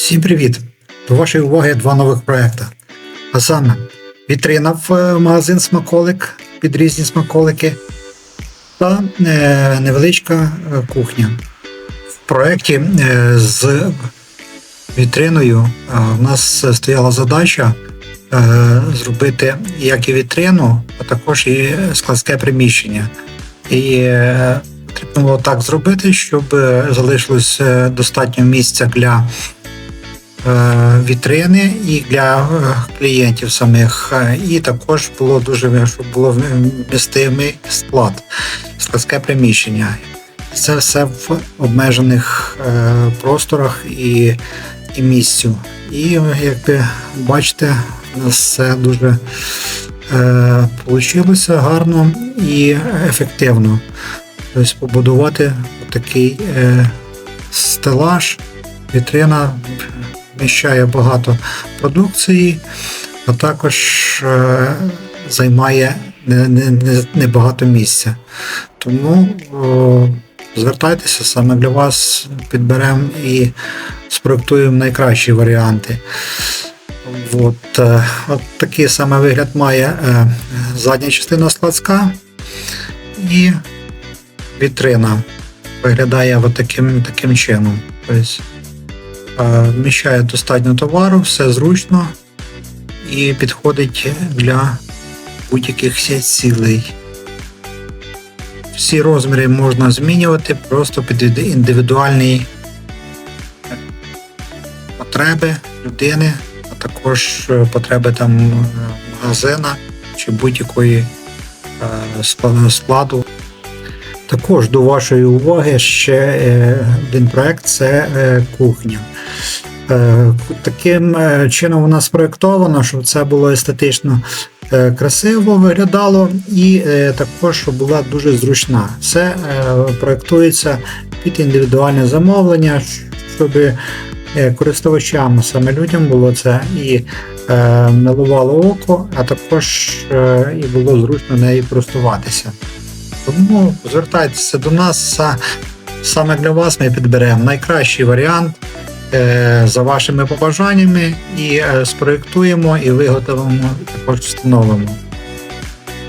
Всім привіт! До вашої уваги два нових проекти. А саме вітрина в е, магазин смаколик під різні смаколики та е, невеличка е, кухня. В проєкті з вітриною в нас стояла задача зробити як і вітрину, а також і складське приміщення. І потрібно було так зробити, щоб залишилось достатньо місця для вітрини і для е, клієнтів самих. Е, І також було дуже щоб було вмістимий склад, складське приміщення. Це все в обмежених е, просторах і, і місцю. І як ви бачите, все дуже е, гарно і ефективно. Тобто побудувати такий е, стелаж, вітрина вміщає багато продукції, а також е, займає небагато не, не, місця. Тому о, звертайтеся саме для вас, підберемо і спроектуємо найкращі варіанти. От, е, от такий саме вигляд має е, задня частина складська і вітрина виглядає от таким, таким чином. Тобто, вміщає достатньо товару, все зручно і підходить для будь-яких цілей. Всі розміри можна змінювати просто під індивідуальні потреби людини, а також е, потреби там е, магазина чи будь-якої е, складу. Також до вашої уваги ще е, один проект це е, кухня. Е, Таким чином вона спроєктована, щоб це було естетично красиво виглядало, і також щоб була дуже зручна. Все проєктується під індивідуальне замовлення, щоб користувачам, саме людям було це і милувало око, а також і було зручно нею користуватися. Тому звертайтеся до нас. Саме для вас ми підберемо найкращий варіант е, за вашими побажаннями і е, спроєктуємо і виготовимо, також встановимо.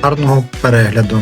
Гарного перегляду!